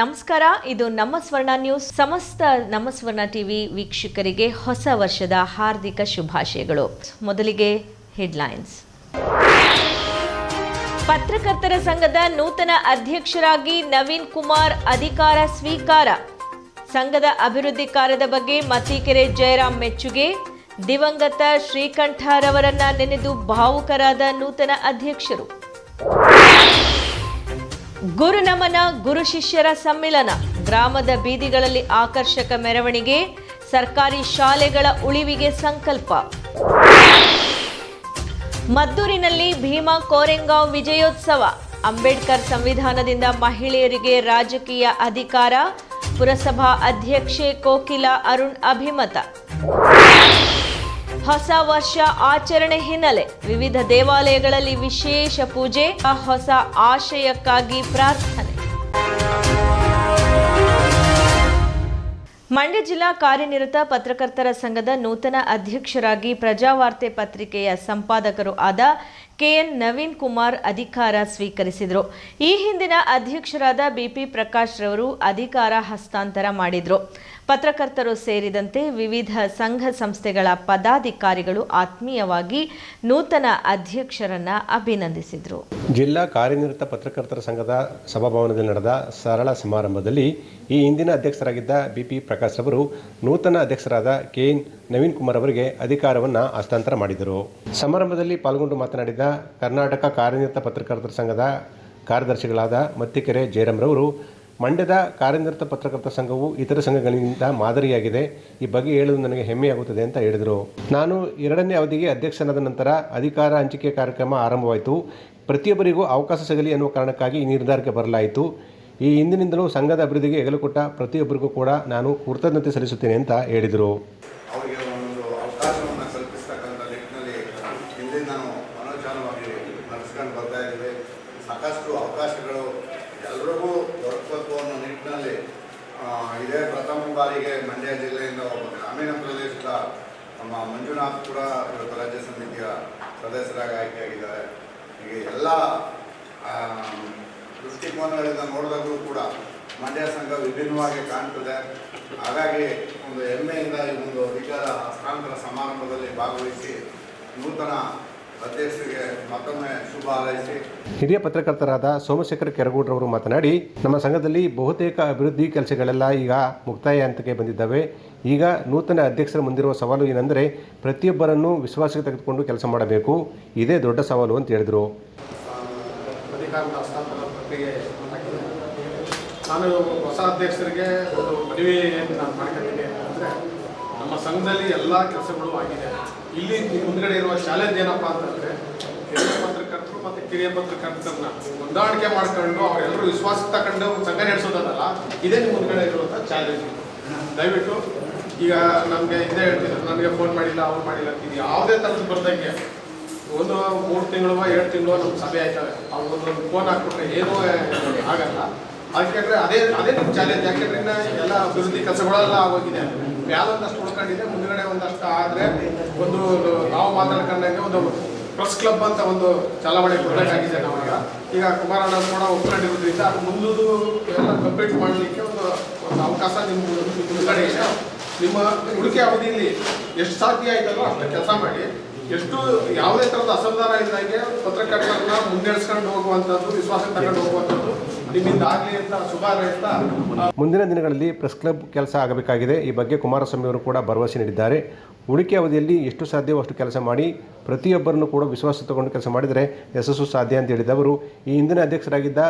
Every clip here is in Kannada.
ನಮಸ್ಕಾರ, ಇದು ನಮ್ಮ ಸ್ವರ್ಣ ನ್ಯೂಸ್. ಸಮಸ್ತ ನಮ್ಮ ಸ್ವರ್ಣ ಟಿವಿ ವೀಕ್ಷಕರಿಗೆ ಹೊಸ ವರ್ಷದ ಹಾರ್ದಿಕ ಶುಭಾಶಯಗಳು. ಮೊದಲಿಗೆ ಹೆಡ್ಲೈನ್ಸ್. ಪತ್ರಕರ್ತರ ಸಂಘದ ನೂತನ ಅಧ್ಯಕ್ಷರಾಗಿ ನವೀನ್ ಕುಮಾರ್ ಅಧಿಕಾರ ಸ್ವೀಕಾರ. ಸಂಘದ ಅಭಿವೃದ್ಧಿ ಕಾರ್ಯದ ಬಗ್ಗೆ ಮತೀಕೆರೆ ಜಯರಾಮ್ ಮೆಚ್ಚುಗೆ. ದಿವಂಗತ ಶ್ರೀಕಂಠರವರನ್ನ ನೆನೆದು ಭಾವುಕರಾದ ನೂತನ ಅಧ್ಯಕ್ಷರು. ಗುರು ನಮನ, ಗುರು ಶಿಷ್ಯರ ಸಮ್ಮಿಲನ. ಗ್ರಾಮದ ಬೀದಿಗಳಲ್ಲಿ ಆಕರ್ಷಕ ಮೆರವಣಿಗೆ, ಸರ್ಕಾರಿ ಶಾಲೆಗಳ ಉಳಿವಿಗೆ ಸಂಕಲ್ಪ. ಮದ್ದೂರಿನಲ್ಲಿ ಭೀಮಾ ಕೋರೆಂಗಾಂವ್ ವಿಜಯೋತ್ಸವ. ಅಂಬೇಡ್ಕರ್ ಸಂವಿಧಾನದಿಂದ ಮಹಿಳೆಯರಿಗೆ ರಾಜಕೀಯ ಅಧಿಕಾರ. ಪುರಸಭಾ ಅಧ್ಯಕ್ಷೆ ಕೋಕಿಲಾ ಅರುಣ್ ಅಭಿಮತ. ಹೊಸ ವರ್ಷ ಆಚರಣೆ ಹಿನ್ನೆಲೆ ವಿವಿಧ ದೇವಾಲಯಗಳಲ್ಲಿ ವಿಶೇಷ ಪೂಜೆ, ಹೊಸ ಆಶಯಕ್ಕಾಗಿ ಪ್ರಾರ್ಥನೆ. ಮಂಡ್ಯ ಜಿಲ್ಲಾ ಕಾರ್ಯನಿರತ ಪತ್ರಕರ್ತರ ಸಂಘದ ನೂತನ ಅಧ್ಯಕ್ಷರಾಗಿ ಪ್ರಜಾವಾರ್ತೆ ಪತ್ರಿಕೆಯ ಸಂಪಾದಕರು ಆದ ಕೆಎನ್ ನವೀನ್ ಕುಮಾರ್ ಅಧಿಕಾರ ಸ್ವೀಕರಿಸಿದರು. ಈ ಹಿಂದಿನ ಅಧ್ಯಕ್ಷರಾದ ಬಿಪಿ ಪ್ರಕಾಶ್ ರವರು ಅಧಿಕಾರ ಹಸ್ತಾಂತರ ಮಾಡಿದರು. ಪತ್ರಕರ್ತರು ಸೇರಿದಂತೆ ವಿವಿಧ ಸಂಘ ಸಂಸ್ಥೆಗಳ ಪದಾಧಿಕಾರಿಗಳು ಆತ್ಮೀಯವಾಗಿ ನೂತನ ಅಧ್ಯಕ್ಷರನ್ನ ಅಭಿನಂದಿಸಿದರು. ಜಿಲ್ಲಾ ಕಾರ್ಯನಿರತ ಪತ್ರಕರ್ತರ ಸಂಘದ ಸಭಾಭವನದಲ್ಲಿ ನಡೆದ ಸರಳ ಸಮಾರಂಭದಲ್ಲಿ ಈ ಹಿಂದಿನ ಅಧ್ಯಕ್ಷರಾಗಿದ್ದ ಬಿಪಿ ಪ್ರಕಾಶ್ ಅವರು ನೂತನ ಅಧ್ಯಕ್ಷರಾದ ಕೆ ಎನ್ ನವೀನ್ ಕುಮಾರ್ ಅವರಿಗೆ ಅಧಿಕಾರವನ್ನು ಹಸ್ತಾಂತರ ಮಾಡಿದರು. ಸಮಾರಂಭದಲ್ಲಿ ಪಾಲ್ಗೊಂಡು ಮಾತನಾಡಿದ ಕರ್ನಾಟಕ ಕಾರ್ಯನಿರತ ಪತ್ರಕರ್ತರ ಸಂಘದ ಕಾರ್ಯದರ್ಶಿಗಳಾದ ಮತ್ತಿಕೆರೆ ಜಯರಾಮ್ರವರು ಮಂಡ್ಯದ ಕಾರ್ಯನಿರತ ಪತ್ರಕರ್ತ ಸಂಘವು ಇತರ ಸಂಘಗಳಿಂದ ಮಾದರಿಯಾಗಿದೆ. ಈ ಬಗ್ಗೆ ಹೇಳುವುದು ನನಗೆ ಹೆಮ್ಮೆಯಾಗುತ್ತದೆ ಅಂತ ಹೇಳಿದರು. ನಾನು ಎರಡನೇ ಅವಧಿಗೆ ಅಧ್ಯಕ್ಷನಾದ ನಂತರ ಅಧಿಕಾರ ಹಂಚಿಕೆ ಕಾರ್ಯಕ್ರಮ ಆರಂಭವಾಯಿತು. ಪ್ರತಿಯೊಬ್ಬರಿಗೂ ಅವಕಾಶ ಸಿಗಲಿ ಎನ್ನುವ ಕಾರಣಕ್ಕಾಗಿ ಈ ನಿರ್ಧಾರಕ್ಕೆ ಬರಲಾಯಿತು. ಈ ಹಿಂದಿನಿಂದಲೂ ಸಂಘದ ಅಭಿವೃದ್ಧಿಗೆ ಹೆಗಲು ಕೊಟ್ಟ ಪ್ರತಿಯೊಬ್ಬರಿಗೂ ಕೂಡ ನಾನು ಕೃತಜ್ಞತೆ ಸಲ್ಲಿಸುತ್ತೇನೆ ಅಂತ ಹೇಳಿದರು. ನಿಟ್ಟಿನಲ್ಲಿ ಇದೇ ಪ್ರಥಮ ಬಾರಿಗೆ ಮಂಡ್ಯ ಜಿಲ್ಲೆಯಿಂದ ಒಬ್ಬ ಗ್ರಾಮೀಣ ಪ್ರದೇಶದ ನಮ್ಮ ಮಂಜುನಾಥ್ ಕೂಡ ಇವತ್ತು ರಾಜ್ಯ ಸಮಿತಿಯ ಸದಸ್ಯರಾಗಿ ಆಯ್ಕೆಯಾಗಿದ್ದಾರೆ. ಹೀಗೆ ಎಲ್ಲ ದೃಷ್ಟಿಕೋನಗಳಿಂದ ನೋಡಿದಾಗಲೂ ಕೂಡ ಮಂಡ್ಯ ಸಂಘ ವಿಭಿನ್ನವಾಗಿ ಕಾಣ್ತದೆ. ಹಾಗಾಗಿ ಒಂದು ಹೆಮ್ಮೆಯಿಂದ ಈ ಒಂದು ಅಧಿಕಾರ ಹಸ್ತಾಂತರ ಸಮಾರಂಭದಲ್ಲಿ ಭಾಗವಹಿಸಿ ನೂತನ ಅಧ್ಯಕ್ಷರಿಗೆ ಮತ್ತೊಮ್ಮೆ ಶುಭ ಹಾರೈಸಿ. ಹಿರಿಯ ಪತ್ರಕರ್ತರಾದ ಸೋಮಶೇಖರ್ ಕೆರಗೂಡ್ರವರು ಮಾತನಾಡಿ ನಮ್ಮ ಸಂಘದಲ್ಲಿ ಬಹುತೇಕ ಅಭಿವೃದ್ಧಿ ಕೆಲಸಗಳೆಲ್ಲ ಈಗ ಮುಕ್ತಾಯ ಹಂತಕ್ಕೆ ಬಂದಿದ್ದಾವೆ. ಈಗ ನೂತನ ಅಧ್ಯಕ್ಷರ ಮುಂದಿರುವ ಸವಾಲು ಏನೆಂದರೆ ಪ್ರತಿಯೊಬ್ಬರನ್ನು ವಿಶ್ವಾಸಕ್ಕೆ ತೆಗೆದುಕೊಂಡು ಕೆಲಸ ಮಾಡಬೇಕು. ಇದೇ ದೊಡ್ಡ ಸವಾಲು ಅಂತ ಹೇಳಿದರು. ನಾನು ಹೊಸ ಅಧ್ಯಕ್ಷರಿಗೆ ಒಂದು ಮನವಿ ನಾನು ಅಂದರೆ ನಮ್ಮ ಸಂಘದಲ್ಲಿ ಎಲ್ಲ ಕೆಲಸಗಳು ಆಗಿದೆ. ಇಲ್ಲಿ ಮುಂದ್ಗಡೆ ಇರುವ ಚಾಲೆಂಜ್ ಏನಪ್ಪ ಅಂತಂದ್ರೆ, ಹಿರಿಯ ಪತ್ರಕರ್ತರು ಮತ್ತೆ ಕಿರಿಯ ಪತ್ರಕರ್ತರನ್ನ ಹೊಂದಾಣಿಕೆ ಮಾಡ್ಕೊಂಡು ಅವರೆಲ್ಲರೂ ವಿಶ್ವಾಸ ತಗೊಂಡು ಸಂಘ ನಡೆಸೋದಲ್ಲ ಇದೇ ನಿಮ್ಮ ಮುಂದ್ಗಡೆ ಇರುವಂತ ಚಾಲೆಂಜ್. ದಯವಿಟ್ಟು ಈಗ ನಮಗೆ ಇದೇ ಹೇಳ್ತಿದ್ರು ನನಗೆ ಫೋನ್ ಮಾಡಿಲ್ಲ, ಅವ್ರು ಮಾಡಿಲ್ಲ ಇದು ಯಾವುದೇ ಥರದ ಬರ್ದಂಗೆ ಒಂದು ಮೂರು ತಿಂಗಳು, ಎರಡು ತಿಂಗಳು ನಮ್ಮ ಸಭೆ ಆಯ್ತವೆ. ಅವ್ರು ಒಂದೊಂದು ಫೋನ್ ಹಾಕ್ಬಿಟ್ರೆ ಏನೂ ಆಗಲ್ಲ. ಯಾಕೆಂದ್ರೆ ಅದೇ ಅದೇ ನಿಮ್ಮ ಚಾಲೆಂಜ್. ಯಾಕೆಂದ್ರೆ ಎಲ್ಲ ಅಭಿವೃದ್ಧಿ ಕೆಲಸಗಳೆಲ್ಲ ಆಗೋಗಿದೆ. ಮ್ಯಾಲ ಉಳ್ಕೊಂಡಿದೆ ಉಳ್ಕೊಂಡಿದೆ ಮುಂದ್ಗಡೆ ಆದ್ರೆ ಒಂದು ನಾವು ಮಾತಾಡ್ಕೊಂಡಂಗೆ ಒಂದು ಪ್ರೆಸ್ ಕ್ಲಬ್ ಅಂತ ಒಂದು ಚಾಲಾವಣೆ ಕೊಡಬೇಕಾಗಿದೆ ನಾವಾಗ ಈಗ ಕುಮಾರಣ್ಣ ಕೂಡ ಒಪ್ಕೊಂಡಿರೋದ್ರಿಂದ ಅದು ಮುಂದುದು ಎಲ್ಲ ಕಂಪ್ಲೀಟ್ ಮಾಡಲಿಕ್ಕೆ ಒಂದು ಒಂದು ಅವಕಾಶ ನಿಮ್ಮ ನಿಮ್ಮ ಇದೆ. ನಿಮ್ಮ ಉಳಿಕೆ ಅವಧಿಯಲ್ಲಿ ಎಷ್ಟು ಸಾಧ್ಯ ಆಯ್ತಲ್ಲೋ ಅಷ್ಟು ಕೆಲಸ ಮಾಡಿ. ಎಷ್ಟು ಯಾವುದೇ ಥರದ ಅಸಮಾಧಾನ ಇದ್ದಂಗೆ ಪತ್ರಕರ್ತರನ್ನ ಮುನ್ನಡೆಸ್ಕೊಂಡು ಹೋಗುವಂಥದ್ದು, ವಿಶ್ವಾಸಕ್ಕೆ ತಗೊಂಡು ಹೋಗುವಂಥದ್ದು ಮುಂದಿನ ದಿನಗಳಲ್ಲಿ ಪ್ರೆಸ್ ಕ್ಲಬ್ ಕೆಲಸ ಆಗಬೇಕಾಗಿದೆ. ಈ ಬಗ್ಗೆ ಕುಮಾರಸ್ವಾಮಿ ಅವರು ಕೂಡ ಭರವಸೆ ನೀಡಿದ್ದಾರೆ. ಉಳಿಕೆ ಅವಧಿಯಲ್ಲಿ ಎಷ್ಟು ಸಾಧ್ಯವೋ ಅಷ್ಟು ಕೆಲಸ ಮಾಡಿ, ಪ್ರತಿಯೊಬ್ಬರನ್ನು ಕೂಡ ವಿಶ್ವಾಸ ತಗೊಂಡು ಕೆಲಸ ಮಾಡಿದರೆ ಯಶಸ್ಸು ಸಾಧ್ಯ ಅಂತ ಹೇಳಿದ ಅವರು ಈ ಹಿಂದಿನ ಅಧ್ಯಕ್ಷರಾಗಿದ್ದ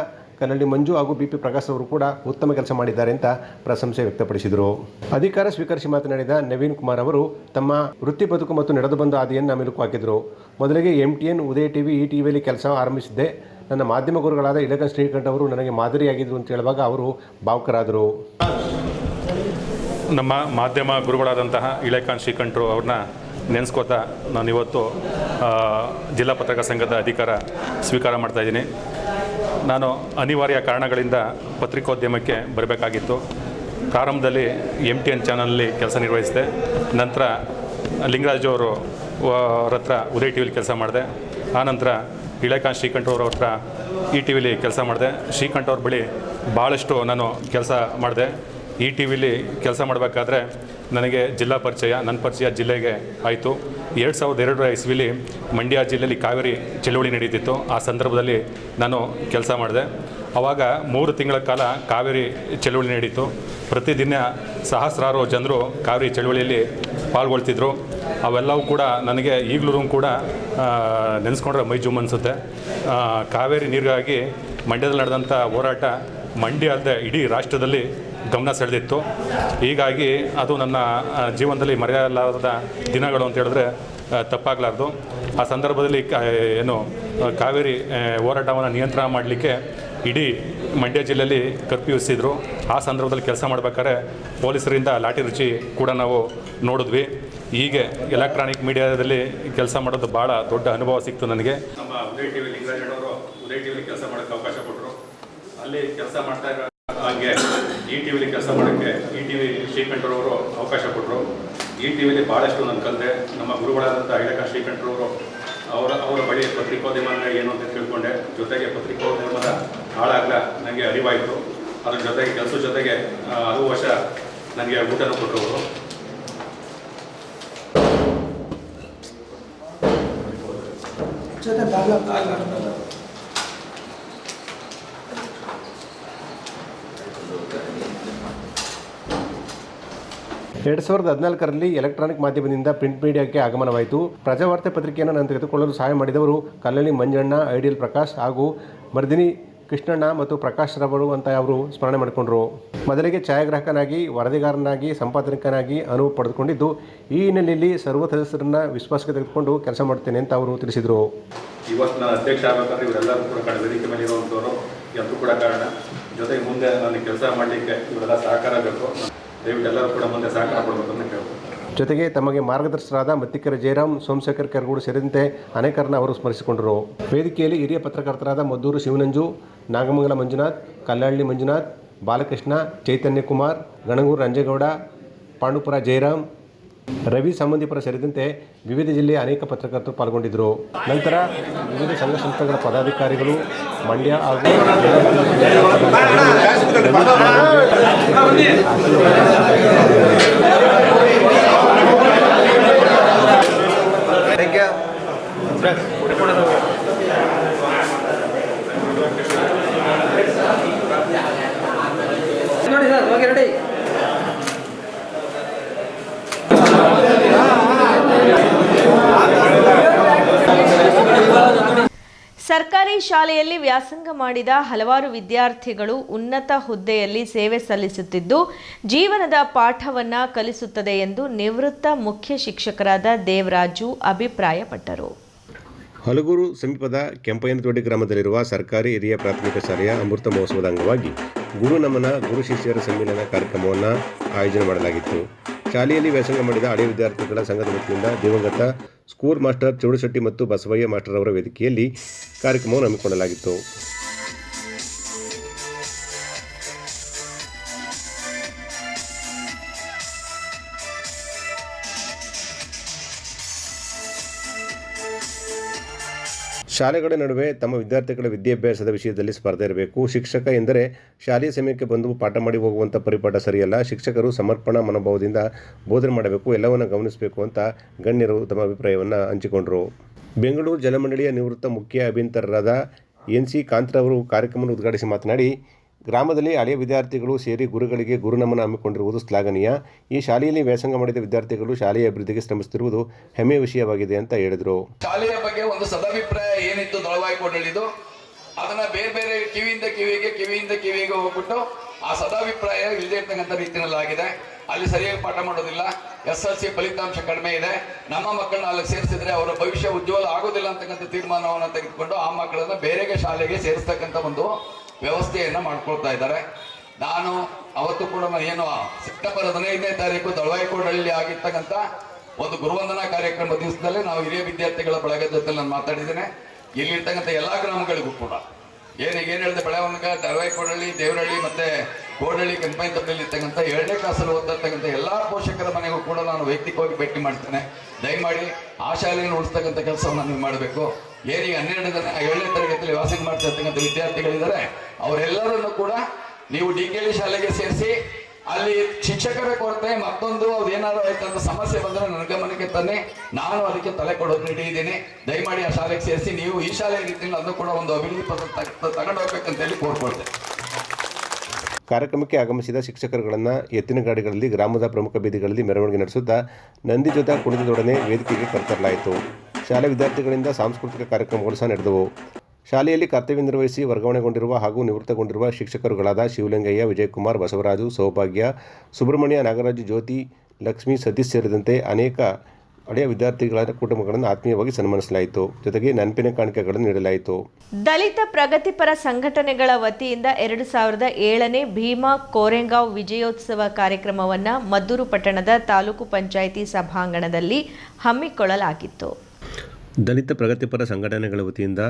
ಕನ್ನಡಿ ಮಂಜು ಹಾಗೂ ಬಿ ಪಿ ಪ್ರಕಾಶ್ ಅವರು ಕೂಡ ಉತ್ತಮ ಕೆಲಸ ಮಾಡಿದ್ದಾರೆ ಅಂತ ಪ್ರಶಂಸೆ ವ್ಯಕ್ತಪಡಿಸಿದರು. ಅಧಿಕಾರ ಸ್ವೀಕರಿಸಿ ಮಾತನಾಡಿದ ನವೀನ್ ಕುಮಾರ್ ಅವರು, ತಮ್ಮ ವೃತ್ತಿ ಮತ್ತು ನಡೆದು ಬಂದ ಹಾದಿಯನ್ನು ಮೆಲುಕು ಹಾಕಿದರು. ಮೊದಲಿಗೆ M T N, Udaya TV ಈ ಟಿವಿಯಲ್ಲಿ ಕೆಲಸ ಆರಂಭಿಸಿದ್ದೆ. ನನ್ನ ಮಾಧ್ಯಮ ಗುರುಗಳಾದ ಇಳಕ ಶ್ರೀಕಂಠ ಅವರು ನನಗೆ ಮಾದರಿಯಾಗಿದ್ದರು ಅಂತ ಹೇಳುವಾಗ ಅವರು ಭಾವುಕರಾದರು. ನಮ್ಮ ಮಾಧ್ಯಮ ಗುರುಗಳಾದಂತಹ ಇಳೆಖಾನ್ ಶ್ರೀಕಂಠರು ಅವ್ರನ್ನ ನೆನೆಸ್ಕೋತಾ ನಾನು ಇವತ್ತು ಜಿಲ್ಲಾ ಪತ್ರಿಕಾ ಸಂಘದ ಅಧಿಕಾರ ಸ್ವೀಕಾರ ಮಾಡ್ತಾಯಿದ್ದೀನಿ ನಾನು ಅನಿವಾರ್ಯ ಕಾರಣಗಳಿಂದ ಪತ್ರಿಕೋದ್ಯಮಕ್ಕೆ ಬರಬೇಕಾಗಿತ್ತು. ಪ್ರಾರಂಭದಲ್ಲಿ ಎಂ ಟಿ ಎನ್ ಚಾನಲಲ್ಲಿ ಕೆಲಸ ನಿರ್ವಹಿಸಿದೆ. ನಂತರ ಲಿಂಗರಾಜು ಅವ್ರ ಹತ್ರ ಉದಯ್ ಟಿ ವಿಲಿ ಕೆಲಸ ಮಾಡಿದೆ. ಆನಂತರ ಇಳೆಖಾನ್ ಶ್ರೀಕಂಠ ಅವ್ರ ಹತ್ರ ಈ ಟಿ ವಿಲಿ ಕೆಲಸ ಮಾಡಿದೆ. ಶ್ರೀಕಂಠ ಅವ್ರ ಬಳಿ ಭಾಳಷ್ಟು ನಾನು ಕೆಲಸ ಮಾಡಿದೆ. ಈ ಟಿ ವಿಲಿ ಕೆಲಸ ಮಾಡಬೇಕಾದ್ರೆ ನನಗೆ ಜಿಲ್ಲಾ ಪರಿಚಯ, ನನ್ನ ಪರಿಚಯ ಜಿಲ್ಲೆಗೆ ಆಯಿತು. ಎರಡು ಸಾವಿರದ ಎರಡರ ಇಸ್ವಿಲಿ ಮಂಡ್ಯ ಜಿಲ್ಲೆಯಲ್ಲಿ ಕಾವೇರಿ ಚಳುವಳಿ ನಡೀತಿತ್ತು. ಆ ಸಂದರ್ಭದಲ್ಲಿ ನಾನು ಕೆಲಸ ಮಾಡಿದೆ. ಆವಾಗ ಮೂರು ತಿಂಗಳ ಕಾಲ ಕಾವೇರಿ ಚಳುವಳಿ ನಡೀತು. ಪ್ರತಿದಿನ ಸಹಸ್ರಾರು ಜನರು ಕಾವೇರಿ ಚಳುವಳಿಯಲ್ಲಿ ಪಾಲ್ಗೊಳ್ತಿದ್ರು. ಅವೆಲ್ಲವೂ ಕೂಡ ನನಗೆ ಈಗಲೂ ಕೂಡ ನೆನೆಸ್ಕೊಂಡ್ರೆ ಮೈ ಜುಮ್ ಅನಿಸುತ್ತೆ. ಕಾವೇರಿ ನೀರಿಗಾಗಿ ಮಂಡ್ಯದಲ್ಲಿ ನಡೆದಂಥ ಹೋರಾಟ ಮಂಡ್ಯ ಅಲ್ಲದೆ ಇಡೀ ರಾಷ್ಟ್ರದಲ್ಲಿ ಗಮನ ಸೆಳೆದಿತ್ತು. ಹೀಗಾಗಿ ಅದು ನನ್ನ ಜೀವನದಲ್ಲಿ ಮರೆಯಲಾರದ ದಿನಗಳು ಅಂತ ಹೇಳಿದ್ರೆ ತಪ್ಪಾಗಲಾರ್ದು. ಆ ಸಂದರ್ಭದಲ್ಲಿ ಏನು, ಕಾವೇರಿ ಹೋರಾಟವನ್ನು ನಿಯಂತ್ರಣ ಮಾಡಲಿಕ್ಕೆ ಇಡೀ ಮಂಡ್ಯ ಜಿಲ್ಲೆಯಲ್ಲಿ ಕರ್ಫ್ಯೂ ಇಸಿದ್ರು ಆ ಸಂದರ್ಭದಲ್ಲಿ ಕೆಲಸ ಮಾಡಬೇಕಾದ್ರೆ ಪೊಲೀಸರಿಂದ ಲಾಠಿ ರುಚಿ ಕೂಡ ನಾವು ನೋಡಿದ್ವಿ. ಹೀಗೆ ಎಲೆಕ್ಟ್ರಾನಿಕ್ ಮೀಡಿಯಾದಲ್ಲಿ ಕೆಲಸ ಮಾಡೋದು ಭಾಳ ದೊಡ್ಡ ಅನುಭವ ಸಿಕ್ತು ನನಗೆ. ನಮ್ಮ ಉದಯ್ ಟಿವಿ ಲಿಂಗರಾಜಣ್ಣವರು ಉದಯ್ ಟಿ ವಿಲಿ ಕೆಲಸ ಮಾಡೋಕ್ಕೆ ಅವಕಾಶ ಕೊಟ್ಟರು ಅಲ್ಲಿ ಕೆಲಸ ಮಾಡ್ತಾ ಇರೋ ಹಾಗೆ ಈ ಟಿ ವಿಲಿ ಕೆಲಸ ಮಾಡೋಕ್ಕೆ ಈ ಟಿ ವಿ ಶ್ರೀಕಂಠರವರು ಅವಕಾಶ ಕೊಟ್ಟರು ಈ ಟಿ ವಿಲಿ ಭಾಳಷ್ಟು ನಾನು ಕಲಿತೆ. ನಮ್ಮ ಗುರುಗಳಾದಂಥ ಐಡಕ ಶ್ರೀಕಂಠರವರು ಅವರ ಅವರ ಬಳಿ ಪತ್ರಿಕೋದ್ಯಮ ಏನು ಅಂತ ತಿಳ್ಕೊಂಡೆ. ಜೊತೆಗೆ ಪತ್ರಿಕೋದ್ಯಮದ ಹಾಳಾಗಲ ನನಗೆ ಅರಿವಾಯಿತು. ಅದ್ರ ಜೊತೆಗೆ ಕೆಲಸದ ಜೊತೆಗೆ ಹಲವು ವರ್ಷ ನನಗೆ ಊಟನೂ ಕೊಟ್ಟರು ಅವರು ಎರಡು ಸಾವಿರದ ಹದಿನಾಲ್ಕರಲ್ಲಿ ಎಲೆಕ್ಟ್ರಾನಿಕ್ ಮಾಧ್ಯಮದಿಂದ ಪ್ರಿಂಟ್ ಮೀಡಿಯಾಕ್ಕೆ ಆಗಮನವಾಯಿತು. ಪ್ರಜಾವಾರ್ತೆ ಪತ್ರಿಕೆಯನ್ನು ನಾನು ತೆಗೆದುಕೊಳ್ಳಲು ಸಹಾಯ ಮಾಡಿದವರು ಕಲ್ಲಳ್ಳಿ ಮಂಜಣ್ಣ, ಐಡಿಯಲ್ ಪ್ರಕಾಶ್ ಹಾಗೂ ಮರ್ದಿನಿ ಕೃಷ್ಣಣ್ಣ ಮತ್ತು ಪ್ರಕಾಶ್ ರವರು ಅಂತ ಅವರು ಸ್ಮರಣೆ ಮಾಡಿಕೊಂಡ್ರು. ಮೊದಲಿಗೆ ಛಾಯಾಗ್ರಾಹಕನಾಗಿ ವರದಿಗಾರನಾಗಿ ಸಂಪಾದಕನಾಗಿ ಅನುಭವ ಪಡೆದುಕೊಂಡಿದ್ದು ಈ ಹಿನ್ನೆಲೆಯಲ್ಲಿ ಸರ್ವ ಸದಸ್ಯರನ್ನ ವಿಶ್ವಾಸಕ್ಕೆ ತೆಗೆದುಕೊಂಡು ಕೆಲಸ ಮಾಡ್ತೇನೆ ಅಂತ ಅವರು ತಿಳಿಸಿದರು. ಇವತ್ತು ನಾನು ಅಧ್ಯಕ್ಷ ಆಗಬೇಕಾದ್ರೆ ಇವರೆಲ್ಲರೂ ಕೂಡ ಕಾರಣ ವೇದಿಕೆ ಮೇಲೆ ಇರುವಂಥವ್ರು ಎಲ್ಲರೂ ಕೂಡ ಕಾರಣ. ಜೊತೆಗೆ ಮುಂದೆ ನಾನು ಕೆಲಸ ಮಾಡಲಿಕ್ಕೆ ಇವರೆಲ್ಲ ಸಹಕಾರ ಬೇಕು. ದಯವಿಟ್ಟು ಎಲ್ಲರೂ ಕೂಡ ಮುಂದೆ ಸಹಕಾರ ಕೊಡಬೇಕು ಅಂತ ಕೇಳ್ಬೋದು ಜೊತೆಗೆ ತಮಗೆ ಮಾರ್ಗದರ್ಶಕರಾದ ಮತ್ತಿಕ್ಕರ ಜಯರಾಮ್ ಸೋಮಶೇಖರ್ ಕರ್ಗೂಡು ಸೇರಿದಂತೆ ಅನೇಕರನ್ನ ಅವರು ಸ್ಮರಿಸಿಕೊಂಡರು. ವೇದಿಕೆಯಲ್ಲಿ ಹಿರಿಯ ಪತ್ರಕರ್ತರಾದ ಮದ್ದೂರು ಶಿವನಂಜು ನಾಗಮಂಗಲ ಮಂಜುನಾಥ್ ಕಲ್ಲಹಳ್ಳಿ ಮಂಜುನಾಥ್, ಬಾಲಕೃಷ್ಣ, ಚೈತನ್ಯ ಕುಮಾರ್ ಗಣಗೂರು ರಂಜೇಗೌಡ, ಪಾಂಡುಪುರ ಜಯರಾಮ್. ರವಿ ಸಂಬಂಧಿಪರ ಸೇರಿದಂತೆ ವಿವಿಧ ಜಿಲ್ಲೆಯ ಅನೇಕ ಪತ್ರಕರ್ತರು ಪಾಲ್ಗೊಂಡಿದ್ದರು. ನಂತರ ವಿವಿಧ ಸಂಘ ಸಂಸ್ಥೆಗಳ ಪದಾಧಿಕಾರಿಗಳು, ಮಂಡ್ಯ ಹಾಗೂ ಸರ್ಕಾರಿ ಶಾಲೆಯಲ್ಲಿ ವ್ಯಾಸಂಗ ಮಾಡಿದ ಹಲವಾರು ವಿದ್ಯಾರ್ಥಿಗಳು ಉನ್ನತ ಹುದ್ದೆಯಲ್ಲಿ ಸೇವೆ ಸಲ್ಲಿಸುತ್ತಿದ್ದು, ಜೀವನದ ಪಾಠವನ್ನ ಕಲಿಸುತ್ತದೆ ಎಂದು ನಿವೃತ್ತ ಮುಖ್ಯ ಶಿಕ್ಷಕರಾದ ದೇವರಾಜು ಅಭಿಪ್ರಾಯಪಟ್ಟರು. ಹಲಗೂರು ಸಮೀಪದ ಕೆಂಪಯ್ಯನತೋಡಿ ಗ್ರಾಮದಲ್ಲಿರುವ ಸರ್ಕಾರಿ ಹಿರಿಯ ಪ್ರಾಥಮಿಕ ಶಾಲೆಯ ಅಮೃತ ಮಹೋತ್ಸವದ ಅಂಗವಾಗಿ ಗುರು ನಮನ ಗುರು ಶಿಷ್ಯರ ಸಮ್ಮೇಳನ ಕಾರ್ಯಕ್ರಮವನ್ನು ಆಯೋಜನೆ ಮಾಡಲಾಗಿತ್ತು. ಶಾಲೆಯಲ್ಲಿ ವ್ಯಾಸಂಗ ಮಾಡಿದ ಹಳೆಯ ವಿದ್ಯಾರ್ಥಿಗಳ ಸಂಘದ ವತಿಯಿಂದ ದಿವಂಗತ ಸ್ಕೂಲ್ ಮಾಸ್ಟರ್ ಚೌಡಶೆಟ್ಟಿ ಮತ್ತು ಬಸವಯ್ಯ ಮಾಸ್ಟರ್ ಅವರ ವೇದಿಕೆಯಲ್ಲಿ ಕಾರ್ಯಕ್ರಮವನ್ನು ಹಮ್ಮಿಕೊಳ್ಳಲಾಗಿತ್ತು. ಶಾಲೆಗಳ ನಡುವೆ ತಮ್ಮ ವಿದ್ಯಾರ್ಥಿಗಳ ವಿದ್ಯಾಭ್ಯಾಸದ ವಿಷಯದಲ್ಲಿ ಸ್ಪರ್ಧೆ ಇರಬೇಕು. ಶಿಕ್ಷಕ ಎಂದರೆ ಶಾಲೆಯ ಸಮಯಕ್ಕೆ ಬಂದು ಪಾಠ ಮಾಡಿ ಹೋಗುವಂಥ ಪರಿಪಾಠ ಸರಿಯಲ್ಲ. ಶಿಕ್ಷಕರು ಸಮರ್ಪಣಾ ಮನೋಭಾವದಿಂದ ಬೋಧನೆ ಮಾಡಬೇಕು, ಎಲ್ಲವನ್ನು ಗಮನಿಸಬೇಕು ಅಂತ ಗಣ್ಯರು ತಮ್ಮ ಅಭಿಪ್ರಾಯವನ್ನು ಹಂಚಿಕೊಂಡರು. ಬೆಂಗಳೂರು ಜಲಮಂಡಳಿಯ ನಿವೃತ್ತ ಮುಖ್ಯ ಅಭಿಯಂತರರಾದ ಎನ್ ಸಿ ಕಾಂತ್ರವರು ಕಾರ್ಯಕ್ರಮವನ್ನು ಉದ್ಘಾಟಿಸಿ ಮಾತನಾಡಿ ಗ್ರಾಮದಲ್ಲಿ ಹಳೆಯ ವಿದ್ಯಾರ್ಥಿಗಳು ಸೇರಿ ಗುರುಗಳಿಗೆ ಗುರುನಮನ ಹಮ್ಮಿಕೊಂಡಿರುವುದು ಶ್ಲಾಘನೀಯ. ಈ ಶಾಲೆಯಲ್ಲಿ ವ್ಯಾಸಂಗ ಮಾಡಿದ ವಿದ್ಯಾರ್ಥಿಗಳು ಶಾಲೆಯ ಅಭಿವೃದ್ಧಿಗೆ ಶ್ರಮಿಸುತ್ತಿರುವುದು ಹೆಮ್ಮೆಯ ವಿಷಯವಾಗಿದೆ ಅಂತ ಹೇಳಿದರು. ಶಾಲೆಯ ಬಗ್ಗೆ ಒಂದು ಸದಾಭಿಪ್ರಾಯ ಏನಿತ್ತು ದಳವಾಯಿ ಅದನ್ನು ಅದನ್ನ ಬೇರೆ ಬೇರೆ ಕಿವಿಯಿಂದ ಕಿವಿಗೆ ಕಿವಿಯಿಂದ ಕಿವಿಗೆ ಹೋಗ್ಬಿಟ್ಟು ಆ ಸದಾಭಿಪ್ರಾಯ ಇಲ್ಲದೆ ಇರ್ತಕ್ಕಂಥ ರೀತಿಯಲ್ಲಿ ಆಗಿದೆ. ಅಲ್ಲಿ ಸರಿಯಾಗಿ ಪಾಠ ಮಾಡೋದಿಲ್ಲ. ಎಸ್ ಎಲ್ ಸಿ ಫಲಿತಾಂಶ ಕಡಿಮೆ ಇದೆ. ನಮ್ಮ ಮಕ್ಕಳನ್ನ ಅಲ್ಲಿ ಸೇರಿಸಿದ್ರೆ ಅವರ ಭವಿಷ್ಯ ಉಜ್ವಲ ಆಗೋದಿಲ್ಲ ಅಂತಕ್ಕಂಥ ತೀರ್ಮಾನವನ್ನು ತೆಗೆದುಕೊಂಡು ಆ ಮಕ್ಕಳನ್ನ ಬೇರೆಗೆ ಶಾಲೆಗೆ ಸೇರಿಸ್ತಕ್ಕಂಥ ಒಂದು ವ್ಯವಸ್ಥೆಯನ್ನ ಮಾಡ್ಕೊಳ್ತಾ ಇದ್ದಾರೆ. ನಾನು ಅವತ್ತು ಕೂಡ ಏನು ಸೆಪ್ಟೆಂಬರ್ ಹದಿನೈದನೇ ತಾರೀಕು ದಳವಾಯಿಕೋಡಳ್ಳಿ ಆಗಿರ್ತಕ್ಕಂಥ ಒಂದು ಗುರುವಂದನಾ ಕಾರ್ಯಕ್ರಮ ದಿವಸದಲ್ಲಿ ನಾವು ಹಿರಿಯ ವಿದ್ಯಾರ್ಥಿಗಳ ಬಳಗದ ಜೊತೆ ನಾನು ಮಾತಾಡಿದ್ದೇನೆ. ಇಲ್ಲಿರ್ತಕ್ಕಂಥ ಎಲ್ಲಾ ಗ್ರಾಮಗಳಿಗೂ ಕೂಡ. ಏನು ಏನು ಹೇಳಿದೆ ಬೆಳವಣಿಗೆ ದಳವಾಯಿಕೋಡಳ್ಳಿ ದೇವರಹಳ್ಳಿ ಮತ್ತೆ ಕೋಡಳ್ಳಿ ಕೆಂಪೈ ತಪ್ಪಲ್ಲಿ ಇರ್ತಕ್ಕಂಥ ಎರಡನೇ ಕ್ಲಾಸಲ್ಲಿ ಓದ್ತಕ್ಕಂಥ ಎಲ್ಲಾ ಪೋಷಕರ ಮನೆಗೂ ಕೂಡ ನಾನು ವೈಯಕ್ತಿಕವಾಗಿ ಭೇಟಿ ಮಾಡ್ತೇನೆ. ದಯಮಾಡಿ ಆ ಶಾಲೆಯನ್ನು ಉಳಿಸ್ತಕ್ಕಂಥ ಕೆಲಸವನ್ನು ನೀವು ಮಾಡಬೇಕು. ಏನೀಗ ಹನ್ನೆರಡು ಏಳನೇ ತರಗತಿಯಲ್ಲಿ ವಾಸನೆ ಮಾಡ್ತಾ ಇರ್ತಕ್ಕಂಥ ವಿದ್ಯಾರ್ಥಿಗಳಿದ್ದಾರೆ, ಅವರೆಲ್ಲರನ್ನು ಕೂಡ ನೀವು ಡಿಂಗೇಳಿ ಶಾಲೆಗೆ ಸೇರಿಸಿ, ಅಲ್ಲಿ ಶಿಕ್ಷಕರ ಕೊರತೆ, ಮತ್ತೊಂದು ಅದೇನಾದ್ರು ಆಯ್ತಂತ ಸಮಸ್ಯೆ ಬಂದರೆ ನನ್ನ ಗಮನಕ್ಕೆ ತನ್ನಿ. ನಾನು ಅದಕ್ಕೆ ತಲೆ ಕೊಡೋದು ನೀಡಿದ್ದೀನಿ ದಯಮಾಡಿ ಆ ಶಾಲೆಗೆ ಸೇರಿಸಿ, ನೀವು ಈ ಶಾಲೆ ರೀತಿಯಲ್ಲಿ ಅದನ್ನು ಕೂಡ ಒಂದು ಅಭಿವೃದ್ಧಿ ಪತ್ರ ತಗೊಂಡು ಹೋಗ್ಬೇಕಂತ ಹೇಳಿ ಕೋರ್ಕೊಳ್ತೇನೆ ಕಾರ್ಯಕ್ರಮಕ್ಕೆ ಆಗಮಿಸಿದ ಶಿಕ್ಷಕರುಗಳನ್ನು ಎತ್ತಿನ ಗಾಡಿಗಳಲ್ಲಿ, ಗ್ರಾಮದ ಪ್ರಮುಖ ಬೀದಿಗಳಲ್ಲಿ ಮೆರವಣಿಗೆ ನಡೆಸುತ್ತಾ ನಂದಿ ಜೊತೆ ಕುಣಿತದೊಡನೆ ವೇದಿಕೆಗೆ ಕರೆತರಲಾಯಿತು. ಶಾಲೆ ವಿದ್ಯಾರ್ಥಿಗಳಿಂದ ಸಾಂಸ್ಕೃತಿಕ ಕಾರ್ಯಕ್ರಮಗಳು ಸಹ ನಡೆದವು. ಶಾಲೆಯಲ್ಲಿ ಕರ್ತವ್ಯ ನಿರ್ವಹಿಸಿ ವರ್ಗಾವಣೆಗೊಂಡಿರುವ ಹಾಗೂ ನಿವೃತ್ತಗೊಂಡಿರುವ ಶಿಕ್ಷಕರುಗಳಾದ ಶಿವಲಿಂಗಯ್ಯ, ವಿಜಯಕುಮಾರ್, ಬಸವರಾಜು, ಸೌಭಾಗ್ಯ, ಸುಬ್ರಹ್ಮಣ್ಯ, ನಾಗರಾಜು ಜ್ಯೋತಿ, ಲಕ್ಷ್ಮಿ ಸತೀಶ್ ಸೇರಿದಂತೆ ಅನೇಕ ಹಳೆಯ ವಿದ್ಯಾರ್ಥಿಗಳ ಕುಟುಂಬಗಳನ್ನು ಆತ್ಮೀಯವಾಗಿ ಸನ್ಮಾನಿಸಲಾಯಿತು. ಜೊತೆಗೆ ನೆನಪಿನ ಕಾಣಿಕೆಗಳನ್ನು ನೀಡಲಾಯಿತು. ದಲಿತ ಪ್ರಗತಿಪರ ಸಂಘಟನೆಗಳ ವತಿಯಿಂದ ಎರಡು ಸಾವಿರದ ಏಳನೇ ಭೀಮಾ ಕೋರೆಂಗಾವ್ ವಿಜಯೋತ್ಸವ ಕಾರ್ಯಕ್ರಮವನ್ನು ಮದ್ದೂರು ಪಟ್ಟಣದ ತಾಲೂಕು ಪಂಚಾಯಿತಿ ಸಭಾಂಗಣದಲ್ಲಿ ಹಮ್ಮಿಕೊಳ್ಳಲಾಗಿತ್ತು. ದಲಿತ ಪ್ರಗತಿಪರ ಸಂಘಟನೆಗಳ ವತಿಯಿಂದ